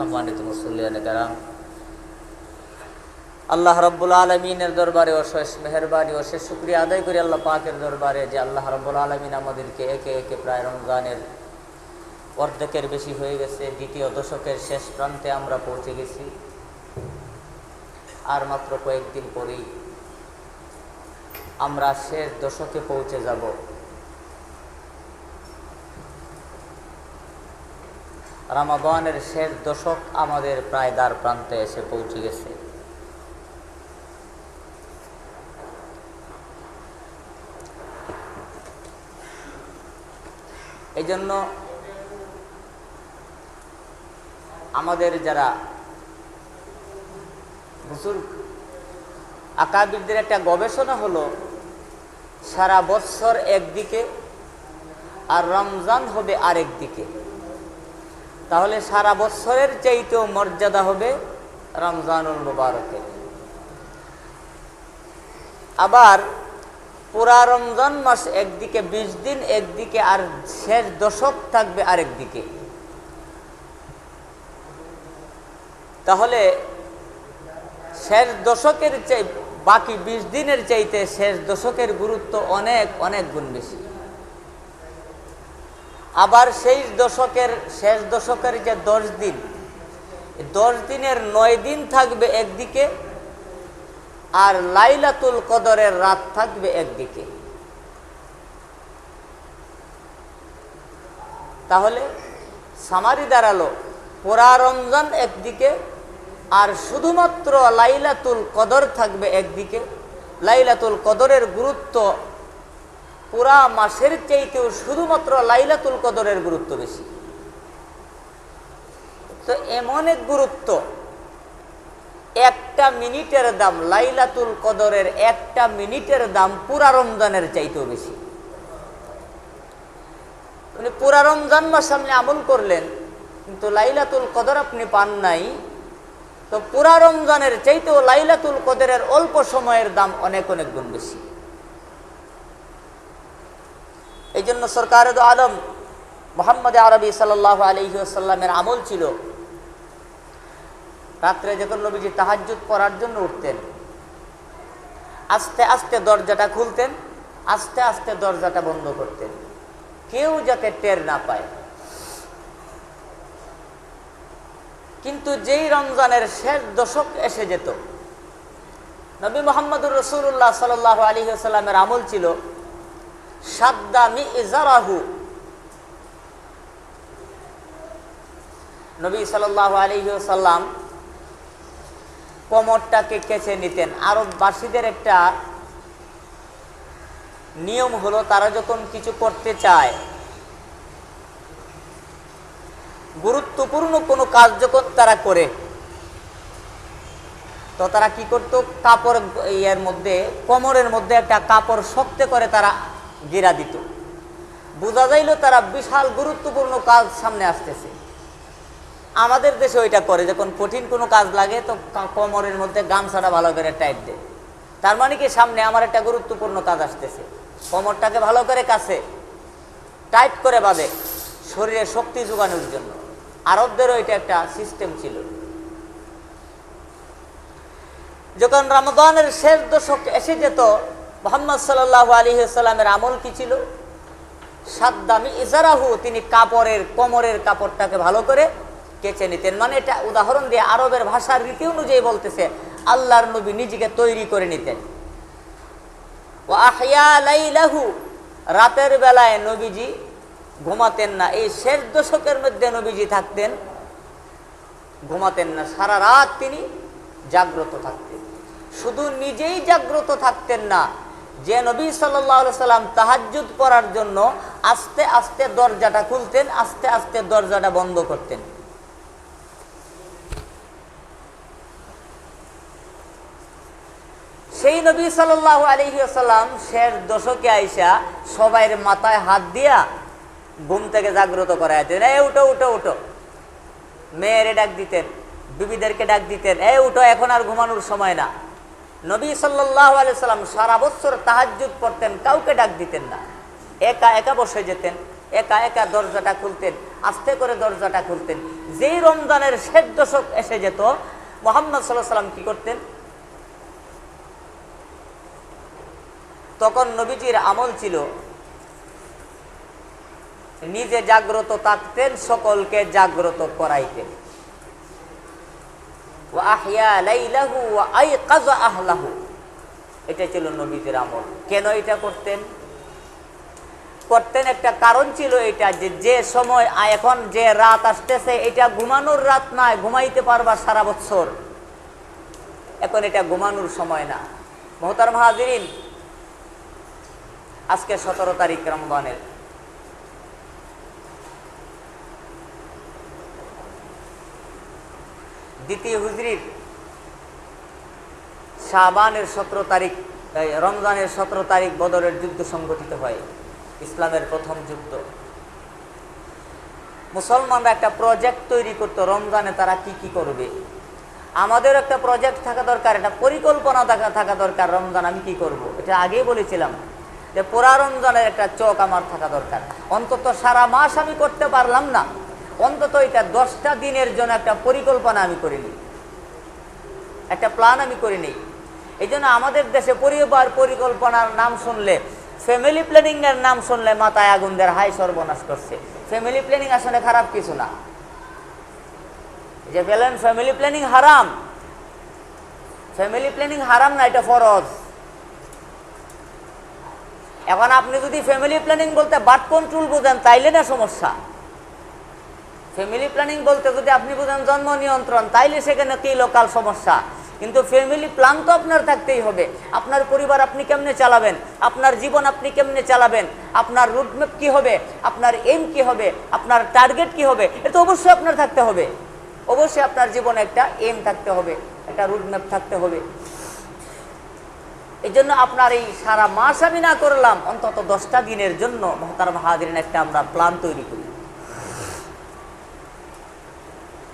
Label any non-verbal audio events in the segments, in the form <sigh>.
সম্মানিত মুসল্লিয়ান কারাম। আল্লাহ রব্বুল আলমিনের দরবারে অশেষ মেহরবানি, অশেষ শুক্রিয়া আদায় করি আল্লাহ পাকের দরবারে যে আল্লাহ রব্বুল আলমিন আমাদেরকে একে একে প্রায় রমজানের অর্ধেকের বেশি হয়ে গেছে, দ্বিতীয় দশকের শেষ প্রান্তে আমরা পৌঁছে গেছি। আর মাত্র কয়েকদিন পরেই আমরা শেষ দশকে পৌঁছে যাব। রামাদানের শেষ দশক আমাদের প্রায় দ্বার প্রান্তে এসে পৌঁছে গেছে। এই জন্য আমাদের যারা বুজুর্গ আকাবিরদের একটা গবেষণা হলো, সারা বৎসর একদিকে আর রমজান হবে আরেক দিকে তাহলে সারা বৎসরের চাইতেও মর্যাদা হবে রমজানুল মুবারকের আবার পুরা রমজান মাস একদিকে, বিশ দিন একদিকে, আর শেষ দশক থাকবে আরেক দিকে তাহলে শেষ দশকের চাই, বাকি বিশ দিনের চাইতে শেষ দশকের গুরুত্ব অনেক অনেক গুণ বেশি। আবার সেই দশকের, শেষ দশকের যে দশ দিন দশ দিনের নয় দিন থাকবে একদিকে আর লাইলাতুল কদরের রাত থাকবে একদিকে। তাহলে সামারি দাঁড়াল পোড়া রমজান একদিকে আর শুধুমাত্র লাইলাতুল কদর থাকবে একদিকে। লাইলাতুল কদরের গুরুত্ব পুরা মাসের চাইতেও শুধুমাত্র লাইলাতুল কদরের গুরুত্ব বেশি। তো এমন এক গুরুত্ব, একটা মিনিটের দাম লাইলাতুল কদরের একটা মিনিটের দাম পুরা রমজানের চাইতেও বেশি। উনি পুরা রমজান মাস আপনি আমল করলেন, কিন্তু লাইলাতুল কদর আপনি পান নাই, তো পুরা রমজানের চাইতেও লাইলাতুল কদরের অল্প সময়ের দাম অনেক অনেক গুণ বেশি। এই জন্য সরকার আলম মোহাম্মদ আরবি সাল্লাহ আলহিসাল্লামের আমল ছিল। রাত্রে যখন নবীজি তাহাজুদ পড়ার জন্য উঠতেন, আস্তে আস্তে দরজাটা খুলতেন, আস্তে আস্তে দরজাটা বন্ধ করতেন। কেউ যাতে টের না পায়। কিন্তু যেই রমজানের শেষ দশক এসে যেত, নবী মোহাম্মদুর রসুল্লাহ সাল আলী সাল্লামের আমল ছিল সাদ্দামি ইজারাহু। নবী সাল্লাহ আলিসাল্লাম কোমরটাকে কেচে নিতেন। আরববাসীদের একটা নিয়ম হলো, তারা যখন কিছু করতে চায়, গুরুত্বপূর্ণ কোনো কাজ যখন তারা করে, তো তারা কি করতো? কাপড় ইয়ের মধ্যে, কোমরের মধ্যে একটা কাপড় শক্ত করে তারা গিরা দিত। বোঝা যাইল তারা বিশাল গুরুত্বপূর্ণ কাজ সামনে আসতেছে। আমাদের দেশে ওইটা করে, যখন কঠিন কোনো কাজ লাগে তো কোমরের মধ্যে গামছাটা ভালো করে টাইট দেয়। তার মানে কি, সামনে আমার একটা গুরুত্বপূর্ণ কাজ আসতেছে। কোমরটাকে ভালো করে কাছে, টাইট করে বাঁধে শরীরে শক্তি যোগানোর জন্য। আরবদেরও এটা একটা সিস্টেম ছিল। যখন রমদানের শেষ দশক এসে যেত মোহাম্মদ সাল্লাহ আলী সাল্লামের আমল কি ছিল? সাদ্দামি ইজারাহু, তিনি কাপড়ের, কোমরের কাপড়টাকে ভালো করে কেচে নিতেন। মানে এটা উদাহরণ দিয়ে আরবের ভাষার রীতি অনুযায়ী বলতেছে, আল্লাহর নবী নিজেকে তৈরি করে নিতেন। লাইলাহু, রাতের বেলায় নবীজি ঘুমাতেন না। এই শেষ দশকের মধ্যে নবীজি থাকতেন, ঘুমাতেন না। সারা রাত তিনি জাগ্রত থাকতেন। শুধু নিজেই জাগ্রত থাকতেন না যে নবী সাল্লাম তাহাজুদ করার জন্য আস্তে আস্তে দরজাটা খুলতেন, আস্তে আস্তে দরজাটা বন্ধ করতেন। সেই নবী সাল্লাহ আলহিসাল্লাম শেষ দশকে আইসা সবাইয়ের মাথায় হাত দিয়া ঘুম থেকে জাগ্রত করাই দিতেন এ উঠো উঠো উঠো। মেয়েরে ডাক দিতেন, বিবিদেরকে ডাক দিতেন এ উঠো, এখন আর ঘুমানোর সময় না। নবী সাল্লাহ আলি সাল্লাম সারা বছর তাহাজুদ পড়তেন, কাউকে ডাক দিতেন না। একা একা বসে যেতেন, একা একা দরজাটা খুলতেন, আস্তে করে দরজাটা খুলতেন। যেই রমজানের শেষ দশক এসে যেত, মোহাম্মদ সাল্লাহ সাল্লাম কি করতেন? তখন নবীজির আমল ছিল, নিজে জাগ্রত থাকতেন, সকলকে জাগ্রত করাইতেন। এটা ছিল নবীজির আমল। কেন এটা করতেন? করতেন একটা কারণ ছিল এটা যে যে সময় এখন যে রাত আসতেছে, এটা ঘুমানোর রাত নয় ঘুমাইতে পারবা সারা বছর। এখন এটা ঘুমানোর সময় না। মহতার মাহাজিরিন আজকে সতেরো তারিখ রমজানের। দ্বিতীয় হুজরির শাহবানের সতেরো তারিখ রমজানের সতেরো তারিখ বদরের যুদ্ধ সংগঠিত হয়, ইসলামের প্রথম যুদ্ধ। মুসলমানরা একটা প্রজেক্ট তৈরি করতো, রমজানে তারা কি কি করবে? আমাদের একটা প্রজেক্ট থাকা দরকার, একটা পরিকল্পনা থাকা থাকা দরকার, রমজান আমি কি করব। এটা আগেই বলেছিলাম যে পুরা রমজানের একটা চোখ আমার থাকা দরকার। অন্তত সারা মাস আমি করতে পারলাম না। অন্তত এটা দশটা দিনের জন্য একটা পরিকল্পনা আমি করিনি একটা প্ল্যান আমি করিনি এই জন্য আমাদের দেশে পরিবার পরিকল্পনার নাম শুনলে ফ্যামিলি প্ল্যানিং এর নাম শুনলে মাথায় আগুন দেয় হাই সর্বনাশ করছে। ফ্যামিলি প্ল্যানিং আসলে খারাপ কিছু না। যে বলেন ফ্যামিলি প্ল্যানিং হারাম। ফ্যামিলি প্ল্যানিং হারাম না, এটা ফরজ। এখন আপনি যদি ফ্যামিলি প্ল্যানিং বলতে বার্থ কন্ট্রোল বোঝেন, তাইলে না সমস্যা। ফ্যামিলি প্ল্যানিং বলতে যদি আপনি বোঝেন জন্ম নিয়ন্ত্রণ, তাইলে সেখানে কি লোকাল সমস্যা? কিন্তু ফ্যামিলি প্ল্যান তো আপনার থাকতেই হবে। আপনার পরিবার আপনি কেমনে চালাবেন? আপনার জীবন আপনি কেমনে চালাবেন? আপনার রুটম্যাপ কি হবে? আপনার এম কি হবে? আপনার টার্গেট কি হবে? এটা অবশ্যই আপনার থাকতে হবে। অবশ্যই আপনার জীবনে একটা এম থাকতে হবে, একটা রুটম্যাপ থাকতে হবে। এই জন্য আপনার এই সারা মাস আমি না করলাম, অন্তত দশটা দিনের জন্য মহতার মাহাদিন একটা আমরা প্ল্যান তৈরি করি।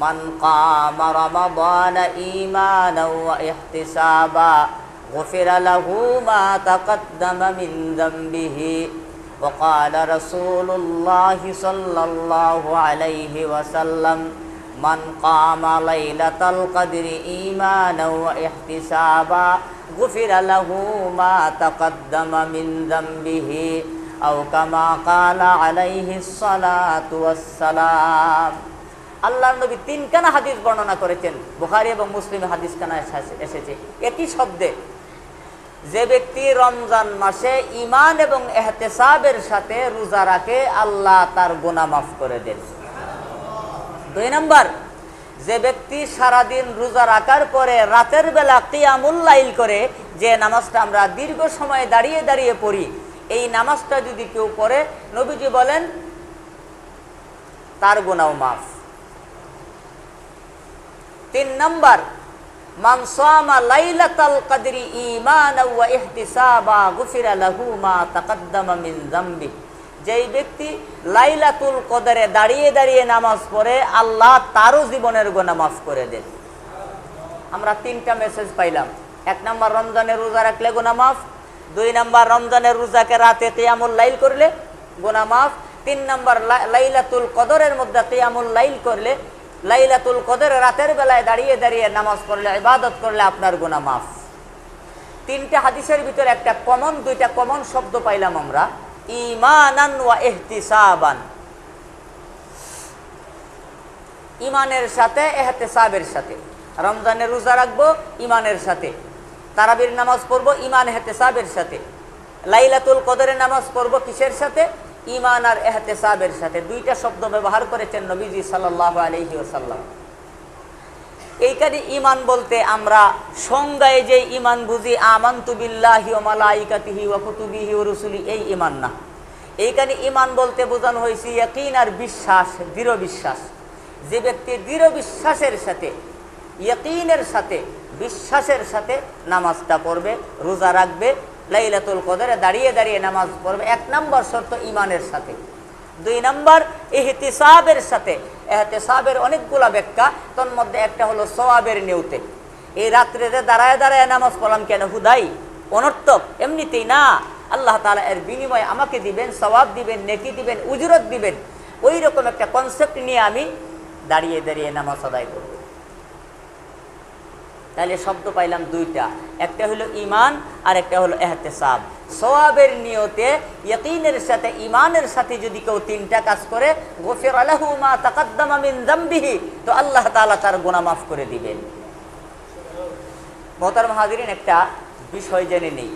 من قام رمضان إيمانا وإحتسابا غفر له ما تقدم من ذنبه. وقال رسول الله صلى الله عليه وسلم من قام ليلة القدر إيمانا وإحتسابا غفر له ما تقدم من ذنبه. أو كما قال عليه الصلاة والسلام. আল্লাহ নবী তিনখানা হাদিস বর্ণনা করেছেন। বুখারি এবং মুসলিম হাদিস খানা এসেছে? একই শব্দে, যে ব্যক্তি রমজান মাসে ইমান এবং এহতেসাবের সাথে রোজা রাখে, আল্লাহ তার গোনা মাফ করে দেন। দুই নম্বর, যে ব্যক্তি সারাদিন রোজা রাখার পরে রাতের বেলা কিয়ামুল্লাইল করে, যে নামাজটা আমরা দীর্ঘ সময় দাঁড়িয়ে দাঁড়িয়ে পড়ি, এই নামাজটা যদি কেউ পড়ে, নবীজি বলেন, তার গোনাও মাফ তিন নম্বর মান সামা লাইলাতাল কদরি ঈমানাও ওয়া ইহতিসাবা গুফিরা লাহু মা তাকদ্দামা মিন যামবি। যেই ব্যক্তি লাইলাতুল কদরে দাঁড়িয়ে দাঁড়িয়ে নামাজ পড়ে, আল্লাহ তারও জীবনের গোনা মাফ করে দেন। আমরা তিনটা মেসেজ পাইলাম। এক নম্বর, রমজানের রোজা রাখলে গোনা মাফ দুই নম্বর, রমজানের রোজাকে রাতে কিয়ামুল লাইল করলে গোনা মাফ তিন নম্বর লাইলাতুল কদরের মধ্যে কিয়ামুল লাইল করলে লাইলাতুল কদর রাতের বেলায় দাঁড়িয়ে দাঁড়িয়ে নামাজ পড়লে, ইবাদত করলে আপনার গুণা মাফ। তিনটা হাদিসের ভিতরে একটা কমন দুইটা কমন শব্দ পাইলাম আমরা। ইমানান ওয়া ইহতিসাবান ইমানের সাথে, এহতেসাবের সাথে। রমজানের রোজা রাখব ইমানের সাথে। তারাবির নামাজ পড়ব ইমান এহতেসাবের সাথে। লাইলাতুল কদরের নামাজ পড়ব কিসের সাথে? ইমান আর এহতেসাবের সাথে দুইটা শব্দ ব্যবহার করেছেন নবীজি সাল্লাহ আলহি ওসাল্লাম এইখানে ইমান বলতে আমরা সংজ্ঞায় যে ইমান বুঝি বিল্লাহি ও মালাইকাতিহি ও কুতুবিহি ও রসুলি, এই ইমান না। এইখানে ইমান বলতে বোঝানো হয়েছে ইয়াকিন আর বিশ্বাস, দৃঢ় বিশ্বাস। যে ব্যক্তি দৃঢ় বিশ্বাসের সাথে, ইয়কিনের সাথে, বিশ্বাসের সাথে নামাজটা পড়বে, রোজা রাখবে লাইলাতুল কদরে দাঁড়িয়ে দাঁড়িয়ে নামাজ পড়বে। এক নম্বর শর্ত ইমানের সাথে। দুই নম্বর ইহতিসাবের সাথে। এহতেসাবের অনেকগুলা ব্যাখ্যা তোর মধ্যে একটা হলো সোয়াবের নিউতে এই রাত্রিতে দাঁড়ায় দাঁড়ায় নামাজ পড়লাম কেন? হুদাই, অনর্থক। এমনিতেই না। আল্লাহ তালা এর বিনিময়ে আমাকে দিবেন, সওয়াব দিবেন, নেকি দিবেন, উজরত দিবেন। ওই রকম একটা কনসেপ্ট নিয়ে আমি দাঁড়িয়ে দাঁড়িয়ে নামাজ আদায় করব। তাহলে শব্দ পাইলাম দুইটা। একটা হলো ইমান আর একটা হলো এহতেসাব। সোয়াবের নিয়তে ইয়কিনের সাথে ইমানের সাথে যদি কেউ তিনটা কাজ করে, গফির আলাহু মা তাকাদ্দামা তো আল্লাহ তাআলা তার গুনাহ মাফ করে দিবেন। মোহতারম হাজিরিন, একটা বিষয় জেনে নেই।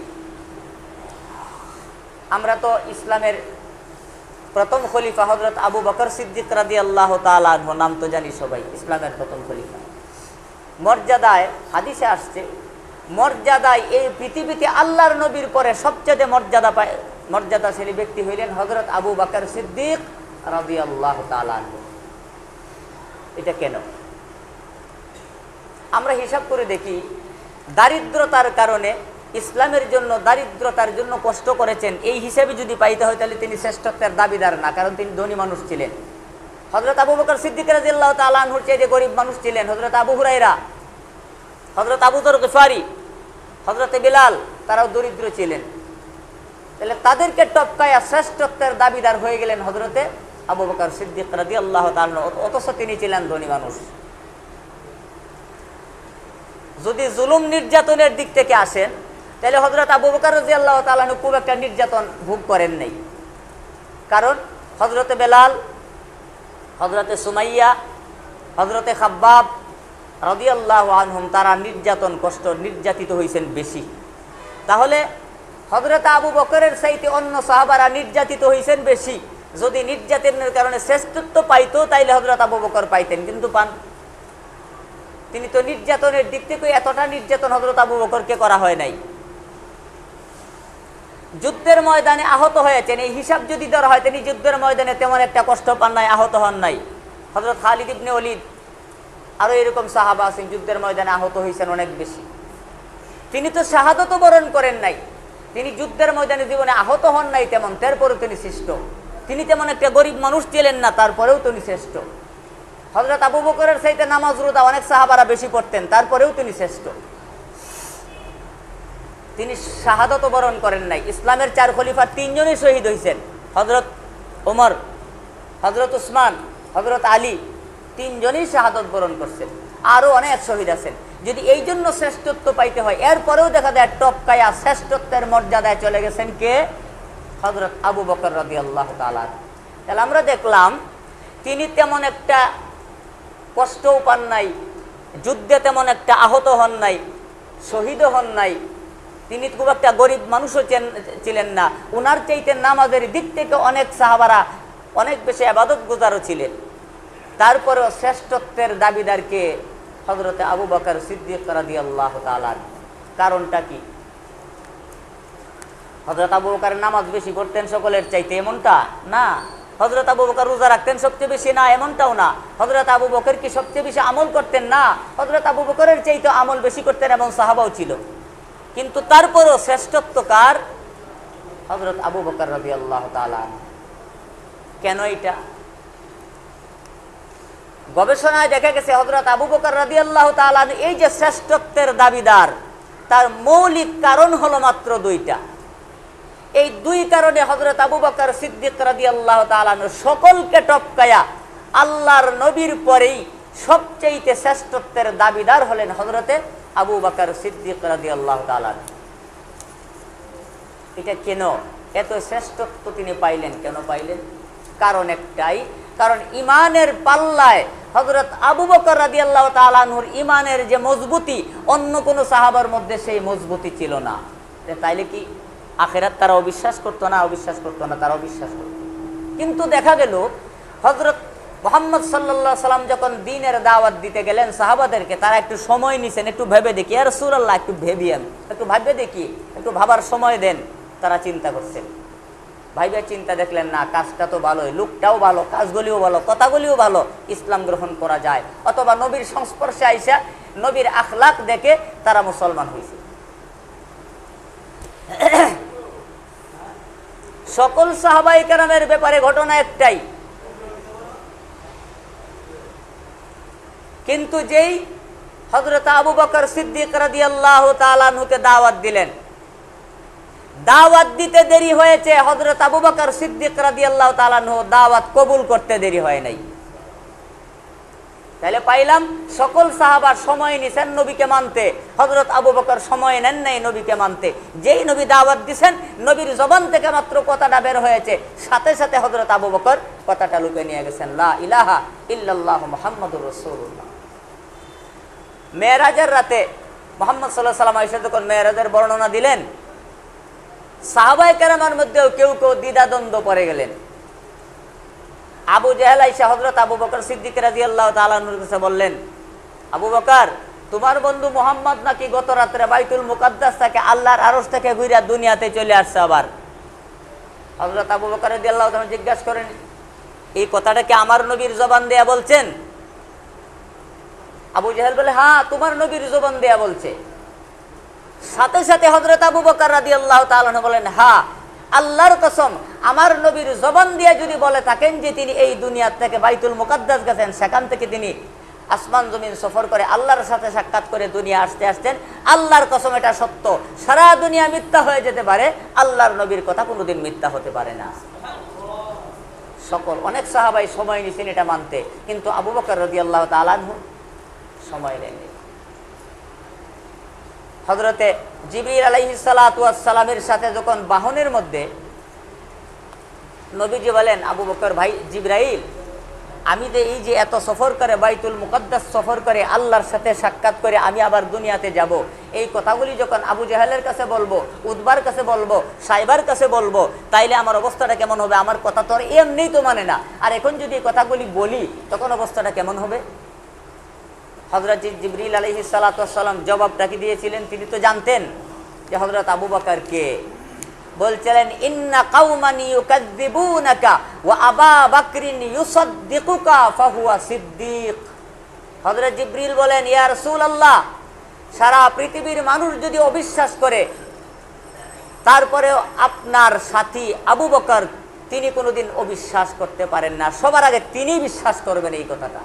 আমরা তো ইসলামের প্রথম খলিফা হজরত আবু বকর সিদ্দিক রাদি আল্লাহ তালাহ নাম তো জানি সবাই, ইসলামের প্রথম খলিফা। মর্যাদায়, হাদিসে আসছে, মর্যাদায় এই পৃথিবীতে আল্লাহর নবীর পরে সবচেয়ে মর্যাদা পায়, মর্যাদাশালী ব্যক্তি হইলেন হজরত আবু বাকর সিদ্দিক রাদি আল্লাহ এটা কেন? আমরা হিসাব করে দেখি, দারিদ্রতার কারণে ইসলামের জন্য, দারিদ্রতার জন্য কষ্ট করেছেন। এই হিসেবে যদি পাইতে হয়, তাহলে তিনি শ্রেষ্ঠত্বের দাবিদার না, কারণ তিনি ধনী মানুষ ছিলেন। হজরত আবু বকর সিদ্দিক রাজিয়াল্লাহ তালাহুর চেয়ে গরিব মানুষ ছিলেন হজরত আবু হুরাইরা হজরত আবু তর গফারি হজরত বিলাল, তারাও দরিদ্র ছিলেন। তাহলে তাদেরকে টপকায়া শ্রেষ্ঠত্বের দাবিদার হয়ে গেলেন হজরতে আবু বকর সিদ্দিক রাজি আল্লাহ অথচ তিনি ছিলেন ধনী মানুষ। যদি জুলুম নির্যাতনের দিক থেকে আসেন, তাহলে হজরত আবু বকর রাজি আল্লাহ তালানু খুব একটা নির্যাতন ভোগ করেন নাই। কারণ হজরতে বেলাল হজরতে সুমাইয়া হজরতে খাব্বাব রদি আল্লাহ আনহুম তারা নির্যাতন, কষ্ট নির্যাতিত হয়েছেন বেশি। তাহলে হজরত আবু বকরের সাইতে অন্য সাহাবারা নির্যাতিত হয়েছেন বেশি। যদি নির্যাতনের কারণে শ্রেষ্ঠত্ব পাইতো, তাইলে হজরত আবু বকর পাইতেন, কিন্তু পান। তিনি তো নির্যাতনের দিক থেকে এতটা নির্যাতন হজরত আবু বকরকে করা হয় নাই। যুদ্ধের ময়দানে আহত হয়েছেন। এই হিসাব যদি ধরা হয়, তিনি যুদ্ধের ময়দানে তেমন একটা কষ্ট পান নাই, আহত হন নাই। হজরত খালিদ ইবনে অলিদ আরও এরকম সাহাবা আছেন, যুদ্ধের ময়দানে আহত হয়েছেন অনেক বেশি। তিনি তো শাহাদত বরণ করেন নাই। তিনি যুদ্ধের ময়দানে জীবনে আহত হন নাই তেমন, তারপরেও তিনি শ্রেষ্ঠ। তিনি তেমন একটা গরিব মানুষ ছিলেন না, তারপরেও তিনি শ্রেষ্ঠ। হজরত আবু বকরের সাইতে নামাজ রোদা অনেক সাহাবারা বেশি পড়তেন, তারপরেও তিনি শ্রেষ্ঠ। তিনি শাহাদত বরণ করেন নাই। ইসলামের চার খলিফার তিনজনই শহীদ হয়েছেন হজরত ওমর হজরত উসমান হজরত আলী তিনজনই শাহাদত বরণ করছেন। আরও অনেক শহীদ আছেন। যদি এই জন্য শ্রেষ্ঠত্ব পাইতে হয়, এরপরেও দেখা যায় টপকায়া শ্রেষ্ঠত্বের মর্যাদায় চলে গেছেন কে? হজরত আবু বকর রদি আল্লাহ তালার তাহলে আমরা দেখলাম, তিনি তেমন একটা কষ্টও পান নাই, যুদ্ধে তেমন একটা আহত হন নাই, শহীদও হন নাই তিনি খুব একটা গরিব মানুষও ছিলেন না। ওনার চাইতে নামাজের দিক থেকে অনেক সাহাবারা অনেক বেশি আবাদত গুজারও ছিলেন। তারপরেও শ্রেষ্ঠত্বের দাবিদারকে হজরতে আবু বকর সিদ্দিক রাদি আল্লাহ তালার কারণটা কি? হজরত আবু বকরের নামাজ বেশি পড়তেন সকলের চাইতে এমনটা? না। হজরত আবু বকর রোজা রাখতেন সবচেয়ে বেশি? না, এমনটাও না। হজরত আবু বকর কি সবচেয়ে বেশি আমল করতেন? না। হজরত আবু বকরের চাইতে আমল বেশি করতেন এবং সাহাবাও ছিল। কিন্তু তারপরও শ্রেষ্ঠত্ব কার হজরত আবু বকর রবি আল্লাহ কেন এটা? গবেষণায় দেখা গেছে হজরত আবু বকর রবি আল্লাহ এই যে শ্রেষ্ঠত্বের দাবিদার, তার মৌলিক কারণ হলো মাত্র দুইটা। এই দুই কারণে হজরত আবু বকর সিদ্দিক রাদি আল্লাহ সকলকে টপকায়া আল্লাহর নবীর পরেই সবচেয়ে শ্রেষ্ঠত্বের দাবিদার হলেন হজরতে আবু বকর সিদ্দিক রাদি আল্লাহ তালান এটা কেন? এত শ্রেষ্ঠত্ব তিনি পাইলেন, কেন পাইলেন? কারণ একটাই, কারণ ইমানের পাল্লায় হজরত আবু বকর রাদি আল্লাহ তালানুর ইমানের যে মজবুতি, অন্য কোনো সাহাবার মধ্যে সেই মজবুতি ছিল না। তাইলে কি আখেরাত তারা অবিশ্বাস করতো না, অবিশ্বাস করতো না তারা অবিশ্বাস করতো? কিন্তু দেখা গেল হজরত মোহাম্মদ সাল্লাহ সাল্লাম যখন দিনের দাওয়াত দিতে গেলেন সাহাবাদেরকে, তারা একটু সময় নিছেন, একটু ভেবে দেখি আর সুরাল্লাহ একটু ভেবিয়েন একটু ভাববে দেখি, একটু ভাবার সময় দেন, তারা চিন্তা করছেন। ভাইবা চিন্তা দেখলেন, না, কাজটা তো ভালোই, লুকটাও ভালো, কাজগুলিও ভালো, কথাগুলিও ভালো, ইসলাম গ্রহণ করা যায়। অথবা নবীর সংস্পর্শে আইসা নবীর আখলাক দেখে তারা মুসলমান হয়েছে <clears throat> সকল সাহাবাই ব্যাপারে ঘটনা একটাই কিন্তু যেই হজরত আবু বকর সিদ্দিক রাদি আল্লাহ তালানহুকে দাওয়াত দিলেন। দাওয়াত দিতে দেরি হয়েছে হজরত আবু বকর সিদ্দিক রাদি আল্লাহ তালানহু দাওয়াত কবুল করতে দেরি হয় নাই। তাহলে পাইলাম, সকল সাহাবার সময় নিছেন নবীকে মানতে। হজরত আবু বকর সময় নেন নাই নবীকে মানতে। যেই নবী দাওয়াত দিছেন, নবীর জবান থেকে মাত্র কথাটা বের হয়েছে। সাথে সাথে হজরত আবু বকর কথাটা লুকে নিয়ে গেছেন, লা ইলাহা ইল্লাল্লাহ মুহাম্মাদুর রাসূলুল্লাহ। মেয়েরাজের রাতে মোহাম্মদ সাল্লাহ সাল্লাম আইসা যখন মেয়েরাজের বর্ণনা দিলেন সাহাবাই কেরামার মধ্যেও কেউ কেউ দ্বিধাদ্বন্দ্ব পড়ে গেলেন। আবু জেহেল আইসা হজরত আবু বকর সিদ্দিক রাজি আল্লাহ কাছে বললেন, আবু বকর, তোমার বন্ধু মোহাম্মদ নাকি গত রাত্রে বাইতুল মুকাদ্দাস থেকে আল্লাহর আরস থেকে ঘুরিয়া দুনিয়াতে চলে আসছে আবার? হজরত আবু বকর রাজি আল্লাহ জিজ্ঞাসা করেন, এই কথাটা কি আমার নবীর জবান দেয়া বলছেন? আবু জাহেল বলে হ্যাঁ তোমার নবীর জবান দেয়া বলছে। সাথে সাথে হজরত আবু বকর রাদি আল্লাহ তালন বলেন হ্যাঁ আল্লাহর কসম, আমার নবীর জবান দিয়া যদি বলে থাকেন যে তিনি এই দুনিয়ার থেকে বাইতুল মুকাদ্দাস গেছেন, সেখান থেকে তিনি আসমান জমিন সফর করে আল্লাহর সাথে সাক্ষাৎ করে দুনিয়া আসতে আসতেন, আল্লাহর কসম এটা সত্য। সারা দুনিয়া মিথ্যা হয়ে যেতে পারে, আল্লাহর নবীর কথা কোনোদিন মিথ্যা হতে পারে না। সকল, অনেক সাহাবাই সময় নিছেন এটা মানতে। কিন্তু আবু বকর রদি আল্লাহ তালানহু সময় নেননি। হজরতে জিবরির আলাইসালামের সাথে যখন বাহনের মধ্যে নবীজি বলেন, আবু বকর ভাই, জিব্রাইল, আমি যে এই যে এত সফর করে, বাইতুল মুকদ্দাস সফর করে, আল্লাহর সাথে সাক্ষাৎ করে আমি আবার দুনিয়াতে যাব। এই কথাগুলি যখন আবু জাহেলের কাছে বলব উদ্বার কাছে বলব, সাইবার কাছে বলব, তাইলে আমার অবস্থাটা কেমন হবে? আমার কথা তো এমনিই তো মানে না। আর এখন যদি এই কথাগুলি বলি, তখন অবস্থাটা কেমন হবে? হজরত জিবরিল আলহি সালাতাম জবাবটা কি দিয়েছিলেন, তিনি তো জানতেন যে হজরত আবু বাকার কে। বলছিলেন, ইন্না কাউমানি ইউকাযযিবুনাকা ওয়া আবা বাকরিন ইউসাদ্দিকুকা ফাহুয়া সিদ্দিক। হযরত জিবরিল বলেন, ইয়া রাসূলুল্লাহ, সারা পৃথিবীর মানুষ যদি অবিশ্বাস করে, তারপরেও আপনার সাথী আবু বকর তিনি কোনোদিন অবিশ্বাস করতে পারেন না। সবার আগে তিনি বিশ্বাস করবেন এই কথাটা।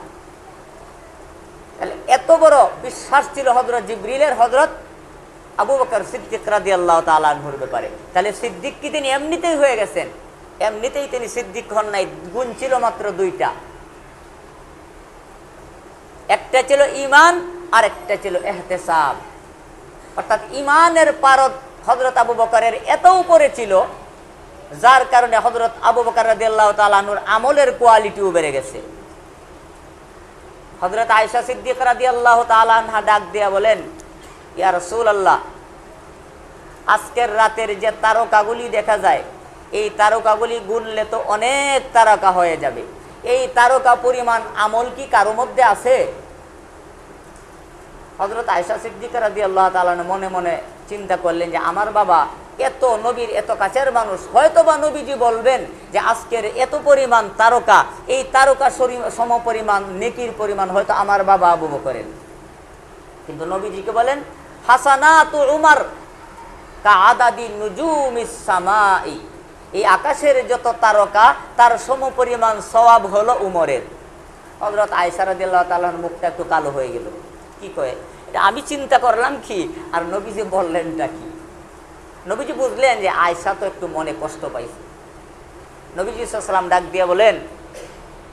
তাহলে এত বড় বিশ্বাস ছিল হজরত জিবরিলের হজরত আবু বকর সিদ্দিক রাদি আল্লাহ তালানহুর ব্যাপারে। তাহলে সিদ্দিক কি তিনি এমনিতেই হয়ে গেছেন? এমনিতেই তিনি সিদ্দিক হন নাই, গুণ ছিল মাত্র দুইটা। একটা ছিল ইমান আর একটা ছিল এহতেসাব। অর্থাৎ ইমানের পারদ হজরত আবু বকরের এত উপরে ছিল, যার কারণে হজরত আবু বকর রাদি আল্লাহ তালানুর আমলের কোয়ালিটিও বেড়ে গেছে। হজরত আয়সা সিদ্দিক রাদি আল্লাহ তালানহা ডাক দিয়া বলেন, ইয়া রসুল আল্লাহ আজকের রাতের যে তারকাগুলি দেখা যায়, এই তারকাগুলি গুনলে তো অনেক তারকা হয়ে যাবে। এই তারকা পরিমাণ আমল কি কারও মধ্যে আছে? হজরত আয়সা সিদ্দিক রাদি আল্লাহ তালান মনে মনে চিন্তা করলেন যে, আমার বাবা এত নবীর এত কাছের মানুষ হয়তো বা নবীজি বলবেন যে আজকের এত পরিমাণ তারকা, এই তারকা সম পরিমাণ, নেকির পরিমাণ হয়তো আমার বাবা আবু করেন কিন্তু নবীজিকে বলেন হাসানা তু উমার কা আদাদি নুজুমিস সামাই। এই আকাশের যত তারকা, তার সম পরিমাণ সওয়াব হলো উমরের। হজরত আয়সারদিল্লাহ তালার মুখটা একটু কালো হয়ে গেল। কি কয়ে? আমি চিন্তা করলাম কি? আর নবীজি বললেনটা কি? নবীজি বুঝলেন যে আয়সা তো একটু মনে কষ্ট পাইছে। নবীজি সাল্লাম ডাক দিয়ে বলেন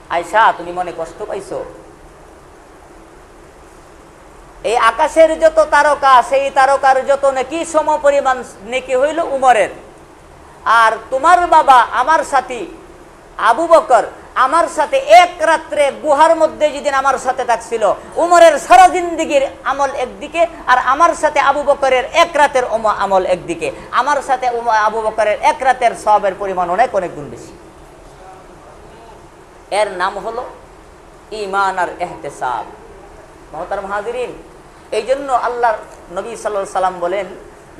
আয়সা তুমি মনে কষ্ট পাইছো? এই আকাশের যত তারকা, সেই তারকার যত নাকি সম পরিমাণ নেকি হইল উমরের। আর তোমার বাবা, আমার সাথী আবু বকর আমার সাথে এক রাত্রে গুহার মধ্যে যেদিন আমার সাথে থাকছিল, উমরের সারা জিন্দিগির আমল একদিকে আর আমার সাথে আবু বকরের এক রাতের আমল একদিকে। আমার সাথে আবু বকরের এক রাতের সবের পরিমাণ অনেক অনেক গুণ বেশি। এর নাম হলো ইমান আর এহতেসাব মহতার মাহাদিন এই জন্য আল্লাহর নবী সাল্লাহ সাল্লাম বলেন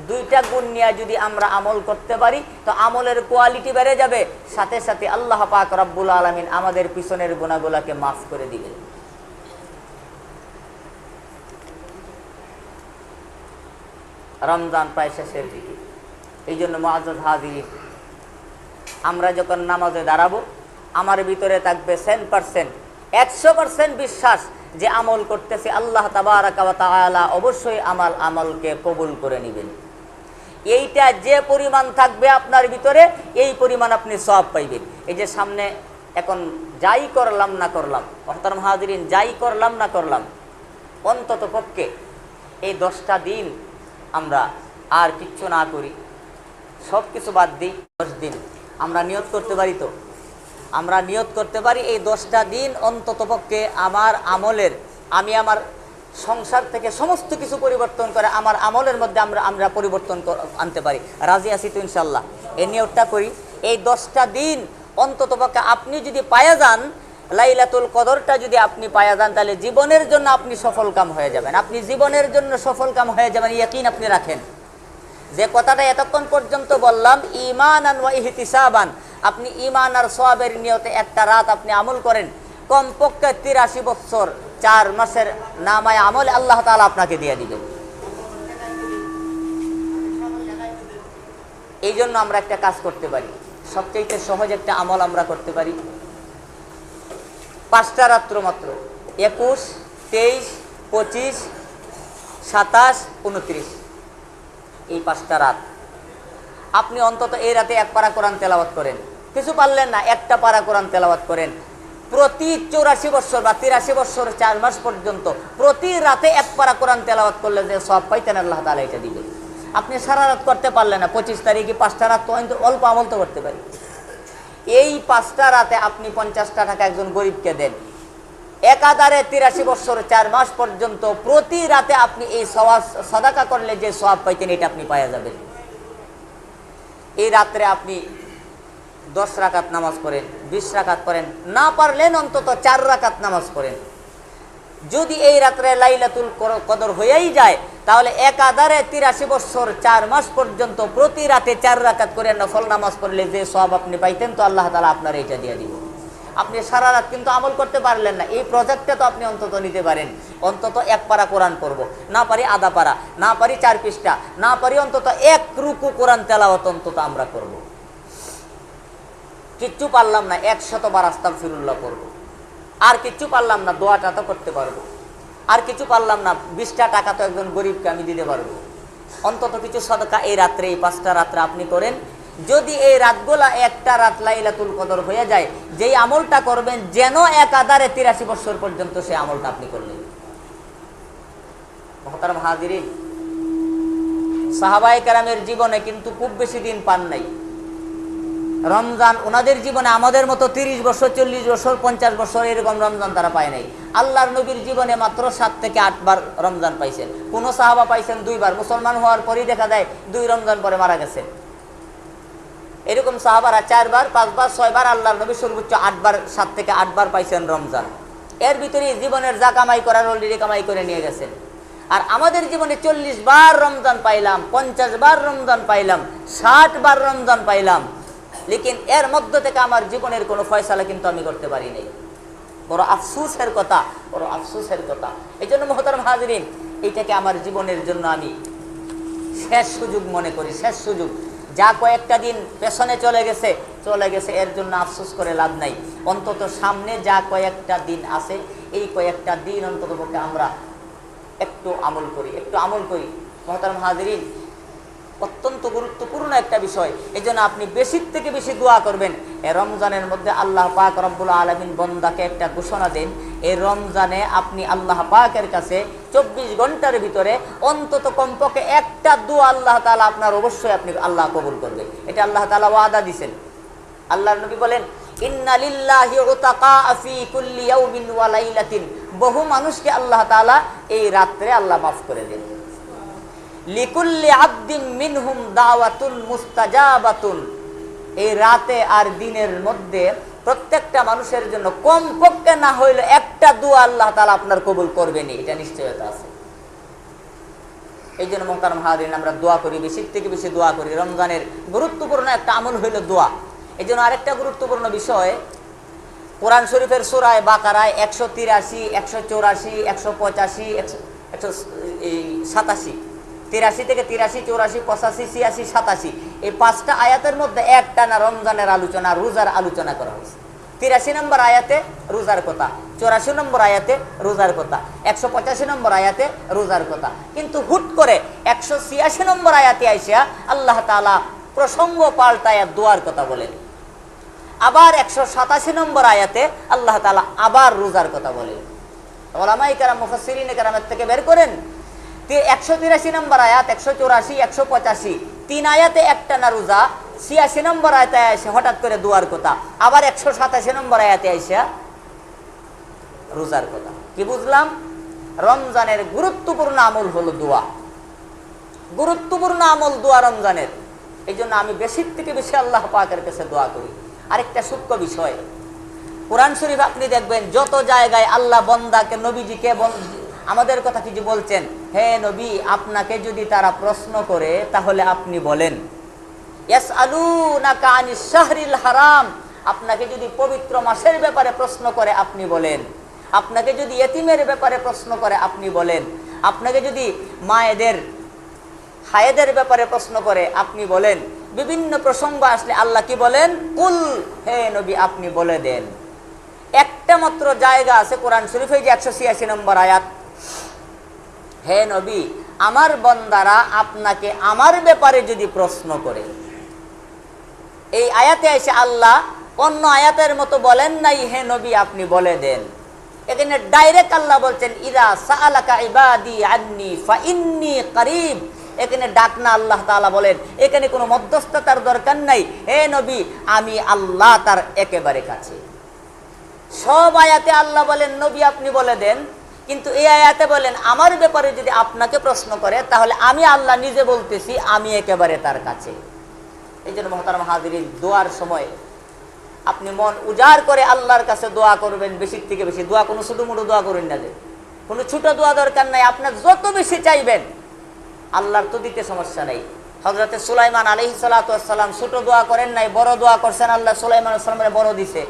দুইটা গুণ নিয়ে যদি আমরা আমল করতে পারি, তো আমলের কোয়ালিটি বেড়ে যাবে। সাথে সাথে আল্লাহ পাক রব্বুল আলমিন আমাদের পিছনের গুণাগুলাকে মাফ করে দিবেন। রমজান প্রায় শেষের দিকে। এই জন্য মহাজত হাজির আমরা যখন নামাজে দাঁড়াবো, আমার ভিতরে থাকবে সেন পার্সেন্ট একশো পার্সেন্ট বিশ্বাস যে আমল করতেছে আল্লাহ তাবারাকালা অবশ্যই আমার আমলকে কবুল করে নেবেন। এইটা যে পরিমাণ থাকবে আপনার ভিতরে, এই পরিমাণ আপনি সব পাইবেন। এই যে সামনে এখন যাই করলাম না করলাম, মহতারম হাজরিন যাই করলাম না করলাম, অন্তত পক্ষে এই দশটা দিন আমরা আর কিচ্ছু না করি। সব কিছু বাদ দিই, দশ দিন। আমরা নিয়ত করতে পারি তো? আমরা নিয়ত করতে পারি এই দশটা দিন অন্তত পক্ষে আমার আমলের, আমি আমার সংসার থেকে সমস্ত কিছু পরিবর্তন করে আমার আমলের মধ্যে আমরা আমরা পরিবর্তন আনতে পারি। রাজি আছি তো ইনশাল্লাহ এই নিয়তটা করি। এই দশটা দিন অন্তত পক্ষে আপনি যদি পায়া যান, লাইলাতুল কদরটা যদি আপনি পায়া যান, তাহলে জীবনের জন্য আপনি সফল কাম হয়ে যাবেন। আপনি জীবনের জন্য সফল কাম হয়ে যাবেন, ইয়াকিন আপনি রাখেন। যে কথাটা এতক্ষণ পর্যন্ত বললাম ইমান আন ইহতিসাবান। আপনি ইমান আর সোয়াবের নিয়তে একটা রাত আপনি আমল করেন। কমপক্ষে তিরাশি বছর, চার মাসের নামায় আমল আল্লাহ তালা আপনাকে দিয়ে দিবেন। এই জন্য আমরা একটা কাজ করতে পারি। সবচেয়ে সহজ একটা আমল আমরা করতে পারি। পাঁচটা রাত্র মাত্র, একুশ, তেইশ, পঁচিশ, সাতাশ, উনত্রিশ। এই পাঁচটা রাত। আপনি অন্তত এই রাতে এক পারা কোরআন তেলাওয়াত করেন। কিছু পারলেন না, একটা পারা কোরআন তেলাওয়াত করেন। প্রতি চৌরাশি বছর বা তিরাশি বছর চার মাস পর্যন্ত প্রতি রাতে এক পারা কোরআন তেলাওয়াত করলে যে সব পাইতেন, আল্লাহ তালা এটা দিবে আপনি সারা রাত করতে পারলেন না, পঁচিশ তারিখে পাঁচটা রাত তো অল্প আমল তো করতে পারি। এই পাঁচটা রাতে আপনি পঞ্চাশটা টাকা একজন গরিবকে দেন। একাধারে তিরাশি বছর চার মাস পর্যন্ত প্রতি রাতে আপনি এই সওয়াব সদাকা করলে যে সওয়াব পাইতেন, এটা আপনি পাওয়া যাবেন। এই রাত্রে আপনি দশ রাকাত নামাজ পড়েন, বিশ রাকাত পড়েন, না পারলেন অন্তত চার রাকাত নামাজ পড়েন। যদি এই রাত্রে লাইলাতুল কদর হয়েই যায়, তাহলে একাধারে তিরাশি বছর চার মাস পর্যন্ত প্রতি রাতে চার রাকাত করে নফল নামাজ পড়লে যে সব আপনি পাইতেন, তো আল্লাহ তালা আপনার এটা দিয়ে দিব। আপনি সারা রাত কিন্তু আমল করতে পারলেন না, এই প্রজেক্টে তো আপনি অন্তত নিতে পারেন। অন্তত এক পারা কোরআন পড়ব, না পারি আধা পারা, না পারি চার পৃষ্ঠা, না পারি অন্তত এক রুকু কোরআন তেলাওয়াত অন্তত আমরা করব। কিচ্ছু পারলাম না, একশতবার আস্তাম ফিরুল্লাহ করব। আর কিচ্ছু পারলাম না, দোয়াটা তো করতে পারব। আর কিছু পারলাম না, বিশটা টাকা তো একজন গরিবকে আমি দিতে পারব। অন্তত কিছু সদকা এই রাত্রে, এই পাঁচটা রাত্রে আপনি করেন। যদি এই রাতগুলা একটা রাত লাইলাতুল কদর হয়ে যায়, যেই আমলটা করবেন, যেন এক আধারে তিরাশি বছর পর্যন্ত সেই আমলটা আপনি করলেন। মহতারাম হাজিরিন সাহাবাই কারামের জীবনে কিন্তু খুব বেশি দিন পান নাই। রমজান ওনাদের জীবনে আমাদের মতো তিরিশ বছর, চল্লিশ বছর, পঞ্চাশ বছর এরকম রমজান তারা পায় নাই। আল্লাহর নবীর জীবনে মাত্র সাত থেকে আটবার রমজান পাইছেন। কোন সাহাবা পাইছেন দুইবার। মুসলমান হওয়ার পরই দেখা যায় দুই রমজান পরে মারা গেছে। এরকম সাহাবারা চারবার, পাঁচবার, ছয়বার আল্লাহর নবী সর্বোচ্চ আটবার সাত থেকে আটবার পাইছেন রমজান। এর ভিতরে জীবনের যা কামাই করার অলরেডি কামাই করে নিয়ে গেছেন। আর আমাদের জীবনে চল্লিশ বার রমজান পাইলাম, পঞ্চাশ বার রমজান পাইলাম, ষাট বার রমজান পাইলাম। লেকিন এর মধ্য থেকে আমার জীবনের কোনো ফয়সালা কিন্তু আমি করতে পারি নাই। বড় আফসুসের কথা, বড় আফসুসের কথা। এই জন্য মহতারম হাজরিন, এইটাকে আমার জীবনের জন্য আমি শেষ সুযোগ মনে করি, শেষ সুযোগ। যা কয়েকটা দিন পেছনে চলে গেছে চলে গেছে, এর জন্য আফসোস করে লাভ নাই। অন্তত সামনে যা কয়েকটা দিন আছে, এই কয়েকটা দিন অন্তত পক্ষে আমরা একটু আমল করি, একটু আমল করি। মহতারম হাজরিন অত্যন্ত গুরুত্বপূর্ণ একটা বিষয়। এই আপনি বেশির থেকে বেশি দোয়া করবেন। এই রমজানের মধ্যে আল্লাহ পাক রব্বুল আলমিন বন্দাকে একটা ঘোষণা দেন। এই রমজানে আপনি আল্লাহ পাকের কাছে চব্বিশ ঘণ্টার ভিতরে অন্তত কমপক্ষে একটা দোয়া আল্লাহ তালা আপনার অবশ্যই আপনি আল্লাহ কবুল করবেন এটা আল্লাহ তালা ওয়াদা দিছেন। আল্লাহ নবী বলেন বহু মানুষকে আল্লাহ তাআলা এই রাত্রে আল্লাহ মাফ করে দেন। লিকুল্লি আব্দিন মিনহুম দাওয়াতুন মুস্তাজাবাতুন এই রাতে আর দিনের মধ্যে প্রত্যেকটা মানুষের জন্য কম পক্ষে না হইলে একটা দোয়া আল্লাহ তাআলা আপনার কবুল করবেনি এটা নিশ্চয়তা আছে। এই জন্য মোহতার মাহাদিন, আমরা দোয়া করি বেশি থেকে বেশি দোয়া করি। রমজানের গুরুত্বপূর্ণ একটা আমল হইল দোয়া। এই জন্য আরেকটা গুরুত্বপূর্ণ বিষয়, কোরআন শরীফের সুরায় বাকারায় একশো তিরাশি, একশো চৌরাশি, একশো পঁচাশি, একশো একশো সাতাশি। তিরাশি থেকে তিরাশি, চৌরাশি, পঁচাশি, ছিয়াশি, সাতাশি। এই পাঁচটা আয়াতের মধ্যে একটা না রমজানের আলোচনা, রোজার আলোচনা করা হয়েছে। তিরাশি নম্বর আয়াতে রোজার কথা, চৌরাশি নম্বর আয়াতে রোজার কথা, একশো পঁচাশি নম্বর আয়াতে রোজার কথা। কিন্তু হুট করে একশো ছিয়াশি নম্বর আয়াতে আইসা আল্লাহ তালা প্রসঙ্গ পাল্টায় দোয়ার কথা বলেন। আবার একশো সাতাশি নম্বর আয়াতে আল্লাহ তালা আবার রোজার কথা বলেন। ওলামাই কারাম মুফাসিরিন কারামের থেকে বের করেন একশো তিরাশি নম্বর আয়াত, একশো চৌরাশি, একশো পঁচাশি। তিন আয়াতে একটা না রোজা, ছিয়াশি নম্বর আয়াতে এসে হঠাৎ করে দুয়ার কথা। আবার একশো সাতাশি নম্বর আয়াতে আইসা রোজার কথা। কি বুঝলাম? রমজানের গুরুত্বপূর্ণ আমল হলো দোয়া। গুরুত্বপূর্ণ আমল দোয়া রমজানের। এই জন্য আমি বেশির থেকে বেশি আল্লাহ পাকের কাছে দোয়া করি। আরেকটা সূক্ষ্ম বিষয়। কোরআন শরীফ আপনি দেখবেন, যত জায়গায় আল্লাহ বন্দাকে নবীজিকে আমাদের কথা কিছু বলছেন, হে নবী, আপনাকে যদি তারা প্রশ্ন করে, তাহলে আপনি বলেন। ইয়াস আলু না কানি শাহরিল হারাম, আপনাকে যদি পবিত্র মাসের ব্যাপারে প্রশ্ন করে, আপনি বলেন। আপনাকে যদি এতিমের ব্যাপারে প্রশ্ন করে, আপনি বলেন। আপনাকে যদি মায়েদের, হায়েদের ব্যাপারে প্রশ্ন করে, আপনি বলেন। বিভিন্ন প্রসঙ্গ আসলে আল্লাহ কি বলেন? কুল, হে নবী, আপনি বলে দেন। একটা মাত্র জায়গা আছে কোরআন শরীফে যে একশো ছিয়াশি নম্বর আয়াত। হে নবী, আমার বন্দারা আপনাকে আমার ব্যাপারে যদি প্রশ্ন করে। এই আয়াতে এসে আল্লাহ অন্য আয়াতের মতো বলেন নাই, হে নবী, আপনি বলে দেন। এখানে ডাইরেক্ট আল্লাহ বলছেন ইরা সাআলাকা ইবাদি এখানে ডাকনা আল্লাহ তালা বলেন, এখানে কোনো মধ্যস্থতার দরকার নাই। হে নবী, আমি আল্লাহ তার একেবারে কাছে। সব আয়াতে আল্লাহ বলেন, নবী, আপনি বলে দেন। কিন্তু এই আয়াতে বলেন, আমার ব্যাপারে যদি আপনাকে প্রশ্ন করে, তাহলে আমি আল্লাহ নিজে বলতেছি, আমি একেবারে তার কাছে। এই জন্য মহতারাম হাজিরিন, দোয়ার সময় আপনি মন উজাড় করে আল্লাহর কাছে দোয়া করবেন, বেশির থেকে বেশি। দোয়া কোনো ছোটো মোটো দোয়া করুন না যে। কোনো ছোটো দোয়া দরকার নাই, আপনার যত বেশি চাইবেন, আল্লাহর তো দিতে সমস্যা নেই। হজরতে সুলাইমান আলহি সালাতাম ছোট দোয়া করেন নাই, বড় দোয়া করছেন, আল্লাহ সুলাইমান সালামের বড় দিছে।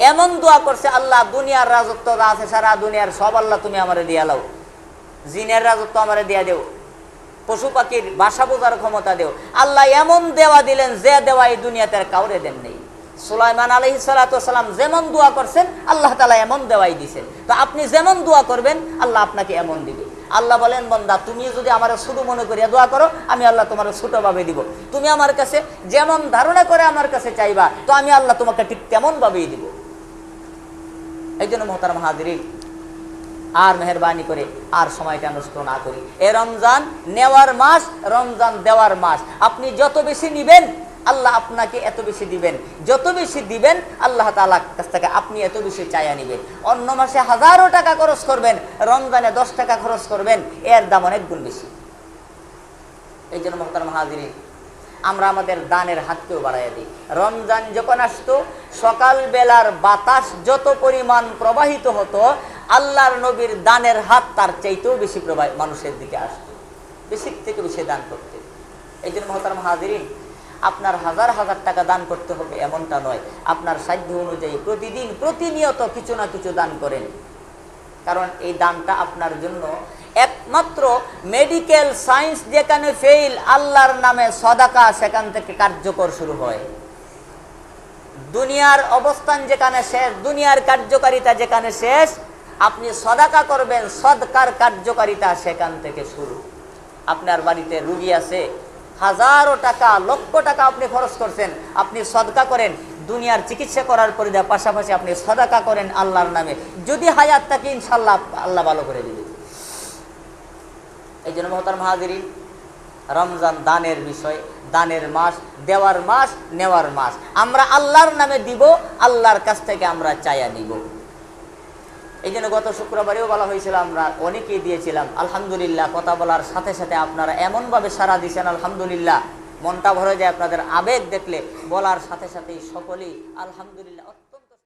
এমন দোয়া করছে, আল্লাহ, দুনিয়ার রাজত্ব আছে, সারা দুনিয়ার সব আল্লাহ তুমি আমারে দিয়া লাও। জিনের রাজত্ব আমারে দিয়া দেও। পশু পাখির বাসা বোঝার ক্ষমতা দেও। আল্লাহ এমন দেওয়া দিলেন, যে দেওয়া এই দুনিয়াতে আর কাউরে দেন নেই। সুলাইমান আলহি সালাতাম যেমন দোয়া করছেন, আল্লাহ তালা এমন দেওয়াই দিছেন। তো আপনি যেমন দোয়া করবেন, আল্লাহ আপনাকে এমন দিবে। আল্লাহ বলেন, বন্দা, তুমি যদি আমার শুরু মনে করিয়া দোয়া করো, আমি আল্লাহ তোমার ছোটভাবে দিব। তুমি আমার কাছে যেমন ধারণা করে আমার কাছে চাইবা, তো আমি আল্লাহ তোমাকে ঠিক তেমন ভাবেই দিব। এই জন্য মোহতার মাহাদির আর মেহরবানি করে আর সময়টা নষ্ট না করি। এ রমজান নেওয়ার মাস, রমজান দেওয়ার মাস। আপনি যত বেশি নিবেন, আল্লাহ আপনাকে এত বেশি দিবেন। যত বেশি দিবেন, আল্লাহ তালা কাছ থেকে আপনি এত বেশি চায়া নিবেন। অন্য মাসে হাজারো টাকা খরচ করবেন, রমজানে দশ টাকা খরচ করবেন, এর দাম অনেক গুণ বেশি। এই জন্য মহতার মাহাজির আমরা আমাদের দানের হাতকেও বাড়াইয়া দিই। রমজান যখন আসতো, সকালবেলার বাতাস যত পরিমাণ প্রবাহিত হতো, আল্লাহর নবীর দানের হাত তার চাইতেও বেশি প্রবাহ মানুষের দিকে আসতো। বেশি থেকে বেশি দান করতে। এই জন্য মহতার মাহাজিরিন আপনার হাজার হাজার টাকা দান করতে হবে এমনটা নয়। আপনার সাধ্য অনুযায়ী প্রতিদিন প্রতিনিয়ত কিছু না কিছু দান করেন। কারণ এই দানটা আপনার জন্য। একমাত্র মেডিকেল সায়েন্স যেখানে ফেইল আল্লাহর নামে সদাকা, সেখান থেকে কার্যকর শুরু হয়। দুনিয়ার অবস্থান যেখানে শেষ, দুনিয়ার কার্যকারিতা যেখানে শেষ, আপনি সদাকা করবেন সদকার কার্যকারিতা সেখান থেকে শুরু। আপনার বাড়িতে রুগী আছে, হাজারো টাকা, লক্ষ টাকা আপনি খরচ করছেন, আপনি সদকা করেন দুনিয়ার চিকিৎসা করার পরে পাশাপাশি আপনি সদাকা করেন আল্লাহর নামে। যদি হায়াত থাকে ইনশাল্লাহ আল্লাহ ভালো করে দিবে। এই জন্য মহতার মাহাজির রমজান দানের বিষয়, দানের মাস, দেওয়ার মাস, নেওয়ার মাস। আমরা আল্লাহর নামে দিব, আল্লাহর কাছ থেকে আমরা চায়া নিব। এই জন্য গত শুক্রবারেও বলা হয়েছিল, আমরা অনেকেই দিয়েছিলাম, আলহামদুলিল্লাহ, কথা বলার সাথে সাথে আপনারা এমনভাবে সারা দিয়েছেন, আলহামদুলিল্লাহ। মনটা ভরে যায় আপনাদের আবেগ দেখলে বলার সাথে সাথেই সকলেই আলহামদুলিল্লাহ।